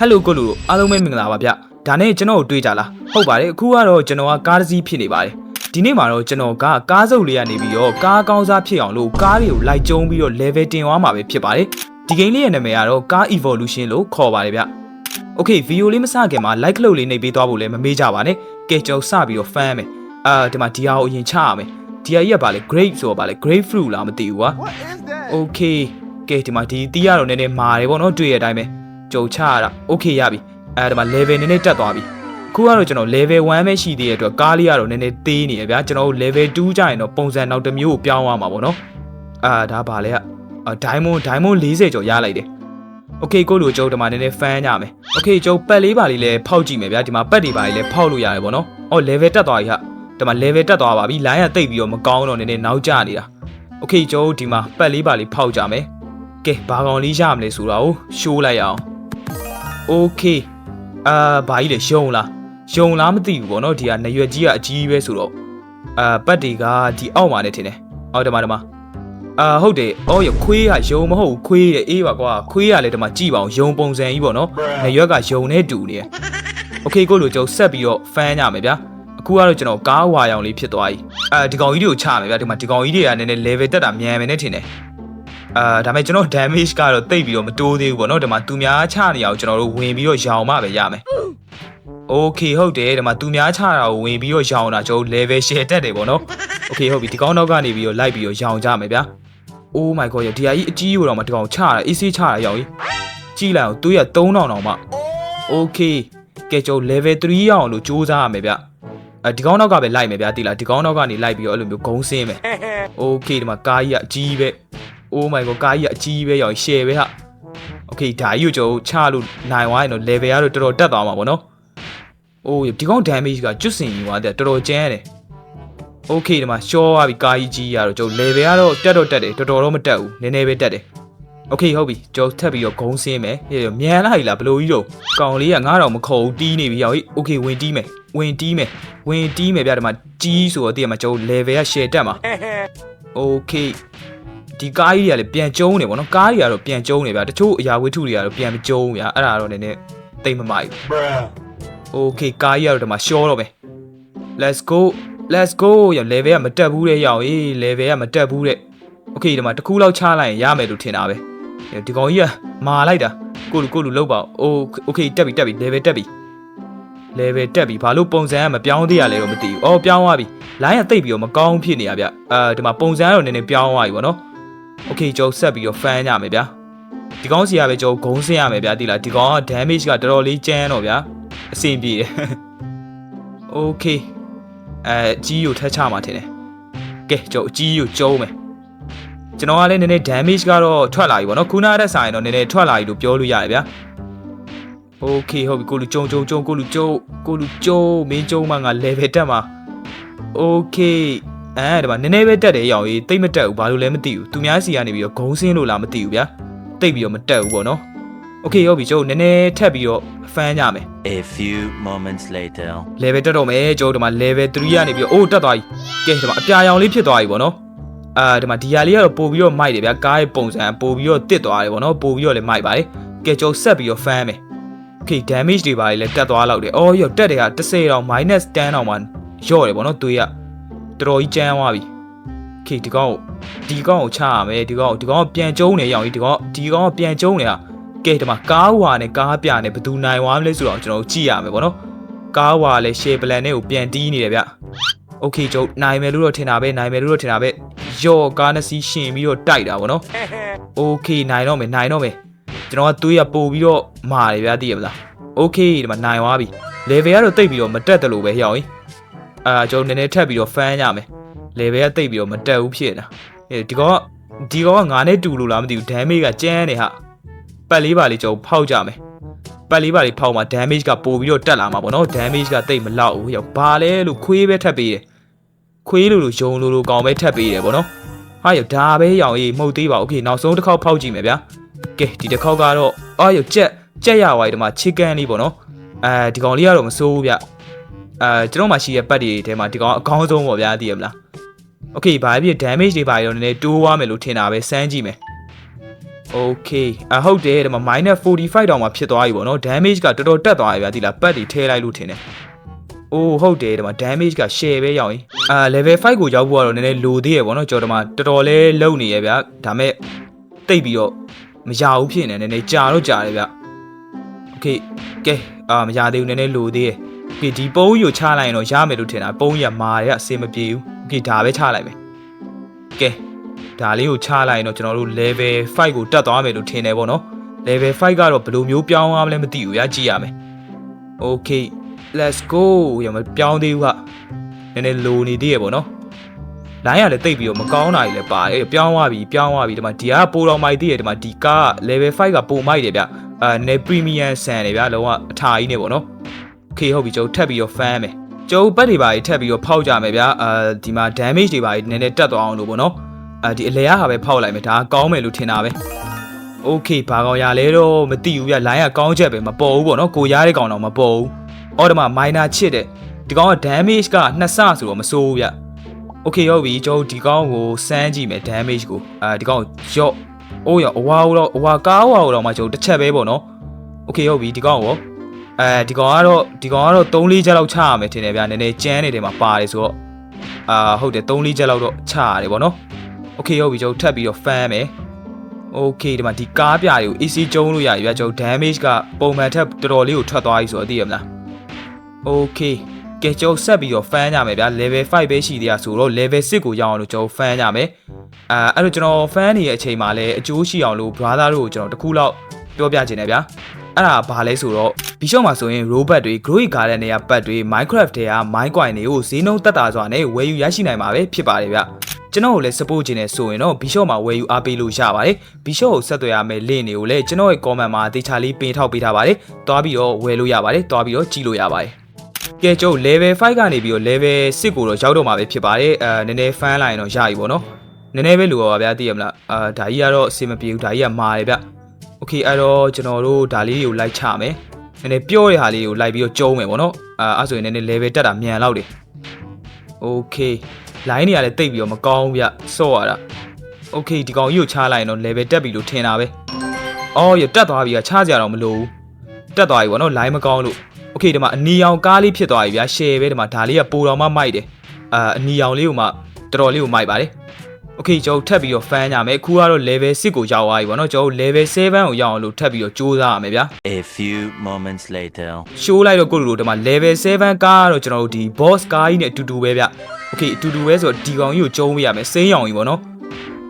ဟယ်လိုကိုလူတို့အားလုံးပဲမင်္ဂလာပါဗျဒါနဲ့ကျွန်တော်တို့တွေ့ကြလားဟုတ်ပါတယ်အခုကတော့ကျွန်တော်ကကားတစ်စီးဖြစ်နေပါတယ်ဒီနေ့မှာတော့ကျွန်တော်ကကားစုပ်လေးကနေပြီးတော့ကားကောင်းစားဖြစ်အောင်လို့ကားတွေကိုလိုက်ကျုံပြီးတော့ level တင်သွားမှာပဲဖြစ်ပါတယ်ဒီ game လေးရဲ့နာမည်ကတော့ car evolution လို့ခေါ်ပါတယ်ဗျ Okay ဗီဒီယိုလေးမစခင်မှာ like လုပ်လေးနှိပ်ပေးသွားဖို့လည်းမမေ့ကြပါနဲ့ကဲကျွန်တော်စပြီးတော့ fan မယ်အာဒီမှာဒီဟာကိုအရင်ချရမယ်ဒီဟာကြီးကပါလေ grape ဆိုတော့ပါလေ grape fruit လားမသိဘူးကွာ What is that? Okay ကဲဒီမှာဒီတီးရတော့နည်းနည်းမာတယ်ပေါ့နော်တွေ့ရတဲ့အတိုင်းပဲ ကြုံချရတာ Okay ရပြီအဲဒီမှာ level နည်းနည်းတက်သွားပြီအခုကတော့ကျွန်တော် level 1ပဲရှိသေးတဲ့အတွက်ကားလေးကတော့နည်းနည်းသေးနေရဗျာကျွန်တော်တို့ level 2ကျရင်တော့ပုံစံနောက်တစ်မျိုးကိုပြောင်းသွားမှာပေါ့နော်အာဒါပါလေကအာ diamond diamond 40ကျော်ရလိုက်တယ် Okay ကိုလိုကျုပ်ဒီမှာနည်းနည်း fan ကြမယ် Okay ကျုပ်ပတ်လေးပါလေးလည်းဖောက်ကြည့်မယ်ဗျာဒီမှာပတ်တွေပါလေးလည်းဖောက်လို့ရတယ်ပေါ့နော်အော် level တက်သွားပြီဟာဒီမှာ level တက်သွားပါပြီ line ကတိတ်ပြီးတော့မကောင်းတော့နည်းနည်းနောက်ကျနေတာ Okay ကျုပ်ဒီမှာပတ်လေးပါလေးဖောက်ကြမယ်ကဲဘာကောင်လေးရမလဲဆိုတော့ရှိုးလိုက်အောင် Okay အာဘာကြီးလဲယုံလားယုံလားမသိဘူးပေါ့နော်ဒီကနရွက်ကြီးကအကြီးပဲဆိုတော့အာပတ်တွေကဒီအောက်မှာနေထင်တယ်အော်ဒီမှာဒီမှာအာဟုတ်တယ်အော်ရခွေးကယုံမဟုတ်ဘူးခွေးတဲ့အေးပါကွာခွေးကလည်းဒီမှာကြည့်ပါအောင်ယုံပုံစံကြီးပေါ့နော်နရွက်ကယုံနဲ့တူနေတယ် Okay ကိုလိုကျုပ်ဆက်ပြီးတော့ fan ညမယ်ဗျာအခုကတော့ကျွန်တော်ကားဝါရောင်လေးဖြစ်သွားပြီအဲဒီကောင်ကြီးတွေကိုချမယ်ဗျာဒီမှာဒီကောင်ကြီးတွေကနည်းနည်း level တက်တာမြန်မယ်နဲ့ထင်တယ် အာဒါပေမဲ့ကျွန်တော် damage ကတော့တိတ်ပြီးတော့မတိုးသေးဘူးပေါ့နော်ဒီမှာသူများချနေအောင်ကျွန်တော်တို့ဝင်ပြီးတော့ရောင်မှပဲရမယ်။ Okay ဟုတ်တယ်ဒီမှာသူများချတာကိုဝင်ပြီးတော့ရောင်တာကျွန်တော် level share တက်တယ်ပေါ့နော်။ Okay ဟုတ်ပြီဒီကောင်းတော့ကနေပြီးတော့လိုက်ပြီးတော့ရောင်ကြမယ်ဗျာ။ Oh my god ရဒီဟာကြီးအကြီးကိုတော့မဒီကောင်ချတာ AC ချတာရောင်ကြီး။ကြည့်လိုက်အောင်သူရ3000တောင်မှ Okay ကဲကျွန်တော် level 3ရအောင်လို့စူးစမ်းရမယ်ဗျ။အဲဒီကောင်းတော့ကပဲလိုက်မယ်ဗျာတိလားဒီကောင်းတော့ကနေလိုက်ပြီးတော့အဲ့လိုမျိုးဂုံးစင်းမယ်။ Okay ဒီမှာကားကြီးကအကြီးပဲ။ Oh my god ကားကြီးကအကြီးပဲရောင် share ပဲဟာ Okay ဒါကြီးကိုကျွန်တော်ချလို့နိုင်သွားရင်တော့ level ကတော့တော်တော်တက်သွားမှာပေါ့နော်။ Oh ဒီကောင် damage ကကျွတ်စင်ကြီးသွားတဲ့တော်တော်ကျန်းတယ်။ Okay ဒီမှာ short သွားပြီကားကြီးကြီးရတော့ကျွန်တော် level ကတော့တက်တော့တက်တယ်တော်တော်တော့မတက်ဘူးနည်းနည်းပဲတက်တယ်။ Okay ဟုတ်ပြီကျွန်တော်ထပ်ပြီးတော့ဂုံးစင်းမယ်ဟေ့မြန်လာပြီလားဘလို့ကြီးတော့ကောင်လေးကငါတော့မခေါ်ဘူးတီးနေပြီရောဟေ့ Okay ဝင်တီးမယ်ဝင်တီးမယ်ဝင်တီးမယ်ဗျာဒီမှာကြီးဆိုတော့တည့်ရမှာကျွန်တော် level က share တက်မှာ Okay ဒီကားကြီးတွေကလည်းပြန်ကျုံးနေဗောနော်ကားတွေကတော့ပြန်ကျုံးနေဗျာတချို့အရာဝတ္ထုတွေကတော့ပြန်မကျုံးဗျာအဲ့ဒါတော့နည်းနည်းတိတ်မမိုက်ဘူး Bruh. Okay ကားကြီးကတော့ဒီမှာရှောတော့မယ် Let's go Let's go ရ level ကမတက်ဘူးတဲ့ရအောင်အေး level ကမတက်ဘူးတဲ့ Okay ဒီမှာတစ်ခုလောက်ချလိုက်ရင်ရမယ်လို့ထင်တာပဲဒီကောင်ကြီးကမာလိုက်တာကိုလူကိုလူလောက်ပါအို Okay တက်ပြီတက်ပြီ level တက်ပြီ level တက်ပြီဘာလို့ပုံစံကမပြောင်းသေးရလဲတော့မသိဘူးအော်ပြောင်းသွားပြီ line ကတိတ်ပြီးတော့မကောင်းဖြစ်နေရဗျအာဒီမှာပုံစံကတော့နည်းနည်းပြောင်းသွားပြီဗောနော် โอเคကျွန်တော်ဆက်ပြီးတော့ fan ကြမယ်ဗျာဒီကောင်းစီကပဲကျွန်တော်ဂုံးဆင်းရမယ်ဗျာတိလားဒီကောင်က damage ကတော်တော်လေးကျန်းတော့ဗျာအဆင်ပြေတယ် โอเคအဲအကြီးကိုထက်ချမှာထင်တယ်ကဲကျွန်တော်အကြီးကိုကျုံးမယ်ကျွန်တော်ကလည်းနည်းနည်း damage ကတော့ထွက်လာပြီဗောနော်ခုနကတည်းကဆိုင်တော့နည်းနည်းထွက်လာပြီလို့ပြောလို့ရတယ်ဗျာโอเคဟုတ်ပြီကိုလူကျုံကျုံကျုံကိုလူကျုံကိုလူကျုံမင်းကျုံမှငါ level တက်မှာโอเค အဲဒီမှာနည်းနည်းပဲတက်တယ်ရောင်ကြီးတိတ်မတက်ဘူးဘာလို့လဲမသိဘူးသူများစီကနေပြီးတော့ဂုံးစင်းလို့လားမသိဘူးဗျာတိတ်ပြီးတော့မတက်ဘူးပေါ့နော်โอเคဟုတ်ပြီကျုပ်နည်းနည်းထပ်ပြီးတော့ဖမ်းကြမယ် A few moments later. level တက်တော့မယ်ကျုပ်ဒီမှာ level 3ကနေပြီးတော့အိုးတက်သွားပြီကဲဒီမှာအပြာရောင်လေးဖြစ်သွားပြီပေါ့နော်အာဒီမှာဒီဟာလေးကတော့ပို့ပြီးတော့မိုက်တယ်ဗျာကားရဲ့ပုံစံပို့ပြီးတော့တစ်သွားတယ်ပေါ့နော်ပို့ပြီးတော့လည်းမိုက်ပါတယ်ကဲကျုပ်ဆက်ပြီးတော့ဖမ်းမယ် okay damage တွေပါလေလည်းတက်သွားလောက်တယ်အော်ရောတက်တယ်က30တောင် minus 10တောင်မှရော့တယ်ပေါ့နော်သွေးက တော်တော်ကြီးကျန်းသွားပြီ okay ဒီကောင်ကိုဒီကောင်ကိုချရမယ်ဒီကောင်ကိုဒီကောင်ကပြန်ကျုံးနေရအောင်ဒီကောင်ဒီကောင်ကပြန်ကျုံးနေတာကဲဒီမှာကားဝါနဲ့ကားပြနဲ့ဘယ်သူနိုင်သွားမလဲဆိုတော့ကျွန်တော်တို့ကြည့်ရမယ်ပေါ့နော်ကားဝါလည်း share plan နဲ့ကိုပြန်တီးနေတယ်ဗျ okay ကျုပ်နိုင်မယ်လို့တော့ထင်တာပဲနိုင်မယ်လို့တော့ထင်တာပဲယော့ကားနှစ်စီးရှင်ပြီးတော့တိုက်တာပေါ့နော် okay နိုင်တော့မယ်နိုင်တော့မယ်ကျွန်တော်ကသွေးရပို့ပြီးတော့မာတယ်ဗျာသိရမလား okay ဒီမှာနိုင်သွားပြီ level ကတော့တိတ်ပြီးတော့မတက်တယ်လို့ပဲဟျောင်းကြီး အာကျွန်တော်နည်းနည်းထပ်ပြီးတော့ fan ရမယ် level ကတိတ်ပြီးတော့မတက်ဘူးဖြစ်နေတာအဲဒီကောင်ကဒီကောင်ကငါနဲ့တူလို့လားမသိဘူး damage ကကျန်းနေဟာပတ်လေးပါလေးကျွန်တော်ဖောက်ကြမယ်ပတ်လေးပါလေးဖောက်မှာ damage ကပို့ပြီးတော့တက်လာမှာပေါ့နော် damage ကတိတ်မလောက်ဘူးဟျောဘာလဲလို့ခွေးပဲထပ်ပေးတယ်ခွေးလို့လို့ယုံလို့လို့ကောင်ပဲထပ်ပေးတယ်ပေါ့နော်ဟာယောဒါပဲရောင်ကြီးမှုတ်သေးပါโอเคနောက်ဆုံးတစ်ခေါက်ဖောက်ကြည့်မယ်ဗျာကဲဒီတစ်ခေါက်ကတော့အာယောကြက်ကြက်ရသွားပြီဒီမှာ chicken လေးပေါ့နော်အဲဒီကောင်လေးကတော့မစိုးဘူးဗျ အဲကျွန်တော်မှရှိတဲ့ပတ်တွေထဲမှာဒီကောင်အကောင်းဆုံးပေါ့ဗျာသိရမလား Okay ဘာဖြစ် damage တွေပါရောနည်းနည်းတိုးသွားမယ်လို့ထင်တာပဲစမ်းကြည့်မယ် Okay အဟုတ်တယ်ဒီမှာ -45 တောင်မှဖြစ်သွားပြီပေါ့နော် damage ကတော်တော်တက်သွားပြီဗျာဒီလားပတ်တွေထဲလိုက်လို့ထင်တယ်။အိုးဟုတ်တယ်ဒီမှာ damage က share ပဲရောက်ရင်အာ level 5ကိုရောက်ဖို့ကတော့နည်းနည်းလိုသေးရပေါ့နော်ကျွန်တော်ဒီမှာတော်တော်လေးလုံနေရဗျာဒါမဲ့တိတ်ပြီးတော့မရဘူးဖြစ်နေတယ်နည်းနည်းကြာတော့ကြာတယ်ဗျ။ Okay ကဲအာမရသေးဘူးနည်းနည်းလိုသေးရ။ Okay ဒီပုံးကြီးကိုချလိုက်ရင်တော့ရမယ်လို့ထင်တာပုံးကြီးကမာရအစင်မပြေဘူး။ Okay ဒါပဲချလိုက်မယ်။ကဲဒါလေးကိုချလိုက်ရင်တော့ကျွန်တော်တို့ level 5ကိုတက်သွားမယ်လို့ထင်တယ်ပေါ့နော် level 5ကတော့ဘယ်လိုမျိုးပြောင်းရမလဲမသိဘူးရကြည့်ရမယ် okay let's go ရမပြောင်းသေးဘူးကနည်းနည်းလိုနေသေးရပေါ့နော်လိုင်းရလည်းတိတ်ပြီးတော့မကောင်းတာကြီးလည်းပါတယ်ပြောင်းသွားပြီပြောင်းသွားပြီဒီမှာဒီကပိုတော်မိုက်သေးတယ်ဒီမှာဒီကားက level 5ကပိုမိုက်တယ်ဗျအာနေ premium ဆန်တယ်ဗျလုံးဝအထာကြီးနေပေါ့နော် okay ဟုတ်ပြီကျွန်တော်ထပ်ပြီးတော့ fan မယ်ကျွန်တော်ဘက်တွေပါကြီးထပ်ပြီးတော့ဖောက်ကြမယ်ဗျအာဒီမှာ damage တွေပါကြီးနည်းနည်းတက်သွားအောင်လို့ပေါ့နော် အဲဒီအလဲရဟာပဲဖောက်လိုက်မယ်ဒါကကောင်းမယ်လို့ထင်တာပဲโอเคဘာကောင်ရလဲတော့မသိဘူးဗျလိုင်းကကောင်းချက်ပဲမပေါ်ဘူးပေါ့နော်ကိုရတဲ့ကောင်တော့မပေါ်ဘူးအော်ဒီမှာ minor ချစ်တဲ့ဒီကောင်က damage ကနှစ်ဆဆိုတော့မစိုးဘူးဗျโอเคဟုတ်ပြီကျွန်တော်ဒီကောင်ကိုစမ်းကြည့်မယ် damage ကိုအဲဒီကောင်ရော့အိုးရအဝါတော့အဝါကားဝါတော့မှကျွန်တော်တစ်ချက်ပဲပေါ့နော်โอเคဟုတ်ပြီဒီကောင်ကို အဲဒီကောင်ကတော့ဒီကောင်ကတော့3 4ချက်လောက်ချရမယ်ထင်တယ်ဗျနည်းနည်းကျန်းနေတယ်မှာပါတယ်ဆိုတော့အာဟုတ်တယ်3 4ချက်လောက်တော့ချရတယ်ပေါ့နော် โอเคဟုတ်ပြီကျွန်တော်ထပ်ပြီးတော့ fan မယ်โอเคဒီမှာဒီကားပြတွေကို AC ကျုံးလို့ရပြီဗျကျွန်တော် damage ကပုံမှန်ထက်တော်တော်လေးကိုထွက်သွားပြီဆိုတော့သိရမလားโอเคကဲကျွန်တော်ဆက်ပြီးတော့ fan ကြမယ်ဗျ level 5ပဲရှိသေးတာဆိုတော့ level 6ကိုရောက်အောင်လို့ကျွန်တော် fan ကြမယ်အာအဲ့တော့ကျွန်တော် fan နေတဲ့အချိန်မှာလည်းအကျိုးရှိအောင်လို့ brother တို့ကိုကျွန်တော်တစ်ခုလောက်ပြောပြချင်တယ်ဗျာ အဲ့ဒါဘာလဲဆိုတော့ Bishop မှာဆိုရင် robot တွေ Growing Garden တွေကပတ်တွေ Minecraft တွေက Mine Coin တွေကိုဈေးနှုန်းတက်တာစွာနဲ့ဝယ်ယူရရှိနိုင်မှာပဲဖြစ်ပါတယ်ဗျကျွန်တော်ကိုလည်း support ခြင်းနဲ့ဆိုရင်တော့ Bishop မှာဝယ်ယူအားပေးလို့ရပါတယ် Bishop ကိုဆက်သွယ်ရမယ့် link တွေကိုလည်းကျွန်တော်ရဲ့ comment မှာတေချာလေးပင်ထောက်ပေးထားပါတယ်တွားပြီးတော့ဝယ်လို့ရပါတယ်တွားပြီးတော့ကြည့်လို့ရပါတယ်ကဲကျုပ် level 5ကနေပြီးတော့ level 6ကိုတော့ရောက်တော့မှာပဲဖြစ်ပါတယ်အဲနည်းနည်း fan လိုက်ရင်တော့ရပြီပေါ့နော်နည်းနည်းပဲလိုပါပါဗျာသိရမလားအာဒါကြီးကတော့အဆင်မပြေဘူးဒါကြီးကမာတယ်ဗျ โอเคအဲ့တော့ကျွန်တော်တို့ဒါလေးတွေကိုလိုက်ချမယ်နည်းနည်းပြောတဲ့ဟာလေးကိုလိုက်ပြီးတော့ကျုံးမယ်ပေါ့နော်အာအဲ့ဆိုရင်နည်းနည်း level တက်တာမြန်လောက်တယ်โอเค line တွေကလည်းတိတ်ပြီးတော့မကောင်းဘူးဗျစော့ရတာโอเคဒီကောင်ကြီးကိုချလိုက်ရင်တော့ level တက်ပြီလို့ထင်တာပဲအော်ရတက်သွားပြီကချကြတော့မလို့ဘူးတက်သွားပြီပေါ့နော် line မကောင်းလို့โอเคဒီမှာအနီရောင်ကားလေးဖြစ်သွားပြီဗျာ share ပဲဒီမှာဒါလေးကပိုတော်မှမိုက်တယ်အာအနီရောင်လေးကိုမှတော်တော်လေးကိုမိုက်ပါတယ် okay ကျွန်တော်ထပ်ပြီးတော့ fan ညမယ်ခုကတော့ level 6ကိုရောက်သွားပြီဗောနော်ကျွန်တော် level 7ကိုရောက်အောင်လို့ထပ်ပြီးတော့စူးစမ်းရမယ်ဗျာ a few moments later ရှိုးလိုက်တော့ကိုလူတို့ဒီမှာ level 7ကားကတော့ကျွန်တော်တို့ဒီ boss ကားကြီးနဲ့အတူတူပဲဗျ okay အတူတူပဲဆိုတော့ဒီကောင်ကြီးကိုကျုံးပေးရမယ်စိမ်းရောင်ကြီးဗောနော်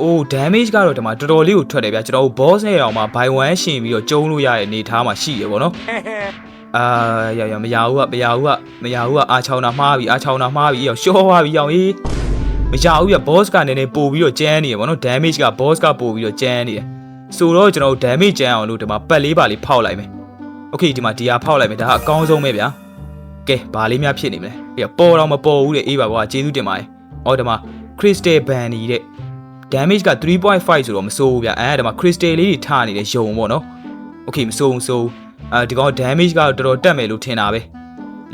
အိုး damage ကတော့ဒီမှာတော်တော်လေးကိုထွက်တယ်ဗျကျွန်တော်တို့ boss နဲ့အောင်မှာ buy one ရှင်ပြီးတော့ကျုံးလို့ရတဲ့အနေထားမှာရှိရပေါ့နော်အာရရမရဘူးကမရဘူးကမရဘူးကအာချောင်းတာမှားပြီအာချောင်းတာမှားပြီအောင်ရှော့သွားပြီအောင်ကြီး မရဘူးပြ boss ကနည်းနည်းပို့ပြီးတော့ကျန်းနေရပေါ့နော် damage က boss ကပို့ပြီးတော့ကျန်းနေတယ်ဆိုတော့ကျွန်တော်တို့ damage ကျန်းအောင်လို့ဒီမှာပတ်လေးပါလေးဖောက်လိုက်မယ် โอเคဒီမှာဒီဟာဖောက်လိုက်မယ်ဒါကအကောင်းဆုံးပဲဗျာကဲဘာလေးများဖြစ်နေမလဲအေးပေါ်တော့မပေါ်ဘူးတဲ့အေးပါကွာကျေးဇူးတင်ပါတယ်အော်ဒီမှာ crystal bunny တဲ့ damage က3.5ဆိုတော့မစိုးဘူးဗျာအဲဒီမှာ crystal လေးတွေထားနေတဲ့ယုံပေါ့နော်โอเคမစိုးဘူးမစိုးဘူးအဲဒီကောင် damage ကတော့တော်တော်တက်မယ်လို့ထင်တာပဲ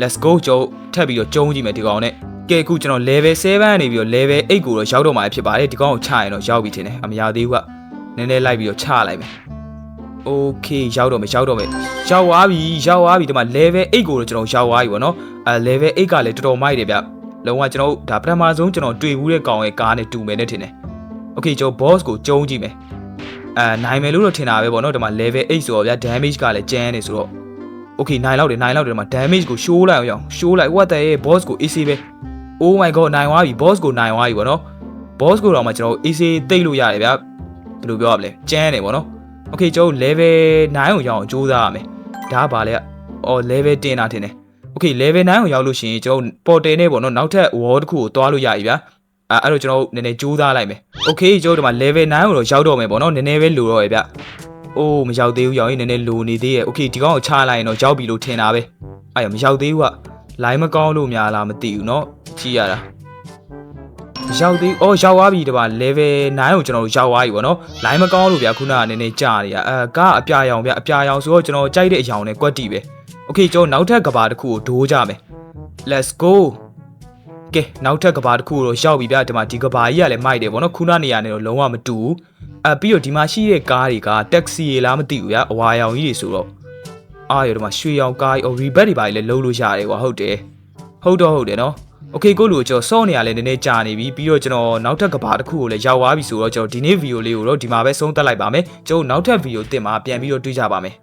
let's go ကျုံထပ်ပြီးတော့ကျုံးကြည့်မယ်ဒီကောင်နဲ့ ကဲအခုကျွန်တော် level 7ကနေပြီးတော့ level 8ကိုတော့ရောက်တော့မှာဖြစ်ပါတယ်ဒီကောင်ကိုချရင်တော့ရောက်ပြီထင်တယ်အမရသေးဘူးကနည်းနည်းလိုက်ပြီးတော့ချလိုက်မယ် โอเคရောက်တော့မယ်ရောက်တော့မယ်ရောက်သွားပြီရောက်သွားပြီဒီမှာ level 8ကိုတော့ကျွန်တော်ရောက်သွားပြီပေါ့နော်အဲ level 8ကလည်းတော်တော်မိုက်တယ်ဗျလုံးဝကျွန်တော်ဒါပထမဆုံးကျွန်တော်တွေ့ဘူးတဲ့ကောင်ရဲ့ကားနဲ့တူမယ်နဲ့ထင်တယ်โอเคကျွန်တော် boss ကိုကျုံးကြည့်မယ်အဲနိုင်မယ်လို့တော့ထင်တာပဲပေါ့နော်ဒီမှာ level 8ဆိုတော့ဗျ damage ကလည်းကျန်းနေဆိုတော့โอเคနိုင်လောက်တယ်နိုင်လောက်တယ်ဒီမှာ damage ကို show လိုက်အောင် show လိုက် what the heck boss ကို AC ပဲ Oh my god နိုင်သွားပြီ boss ကိုနိုင်သွားပြီဗောနော် boss ကိုတော့မှကျွန်တော် AC တိတ်လို့ရတယ်ဗျာဘယ်လိုပြောရမလဲကျန်းတယ်ဗောနော် Okay ကျွန်တော် level 9ကိုရအောင်ကြိုးစားရမယ်ဒါပါလေအော် level 10တာထင်တယ် Okay level 9ကိုရောက်လို့ရှိရင်ကျွန်တော် portal နဲ့ဗောနော်နောက်ထပ် world တစ်ခုကိုတွားလို့ရပြီဗျာအဲ့အဲ့တော့ကျွန်တော်နည်းနည်းကြိုးစားလိုက်မယ် Okay ကျွန်တော်ဒီမှာ level 9ကိုတော့ရောက်တော့မယ်ဗောနော်နည်းနည်းပဲလိုတော့ရဗျာအိုးမရောက်သေးဘူးရောင်ရင်နည်းနည်းလိုနေသေးရဲ့ Okay ဒီကောင်ကိုချလိုက်ရင်တော့ရောက်ပြီလို့ထင်တာပဲအဲ့ရမရောက်သေးဘူးက line မကောင်းလို့များလားမသိဘူးเนาะကြည့်ရတာရောက်သေးအော်ရောက်သွားပြီဒီပါ level 9ကိုကျွန်တော်တို့ရောက်သွားပြီပေါ့နော် line မကောင်းလို့ဗျာခုနကနည်းနည်းကြာနေရအဲကားအပြာရောင်ဗျာအပြာရောင်ဆိုတော့ကျွန်တော်ကြိုက်တဲ့အရောင်နဲ့ကွက်တီပဲ okay ကျွန်တော်နောက်ထပ်ကဘာတစ်ခုကိုဒိုးကြမယ် let's go ကဲနောက်ထပ်ကဘာတစ်ခုကိုတော့ရောက်ပြီဗျာဒီမှာဒီကဘာကြီးကလည်းမိုက်တယ်ပေါ့နော်ခုနနေရာနဲ့တော့လုံးဝမတူဘူး အဲပြီးတော့ဒီမှာရှိတဲ့ကားတွေကတက်ဆီတွေလားမသိဘူးဗျာအဝါရောင်ကြီးတွေဆိုတော့ အားရတော့မှရွှေရောင်ကားကြီးအော်ရီဘက်တွေပါလေလုံးလို့ရတယ်ကွာဟုတ်တယ်ဟုတ်တော့ဟုတ်တယ်နော်โอเคကိုလူကိုကျွန်တော်စောနေရလဲနည်းနည်းကြာနေပြီပြီးတော့ကျွန်တော်နောက်ထပ်ကဘာတစ်ခုကိုလည်းရောက်သွားပြီဆိုတော့ကျွန်တော်ဒီနေ့ဗီဒီယိုလေးကိုတော့ဒီမှာပဲဆုံးသက်လိုက်ပါမယ်ကျွန်တော်နောက်ထပ်ဗီဒီယိုတင်မှာပြန်ပြီးတော့တွေ့ကြပါမယ်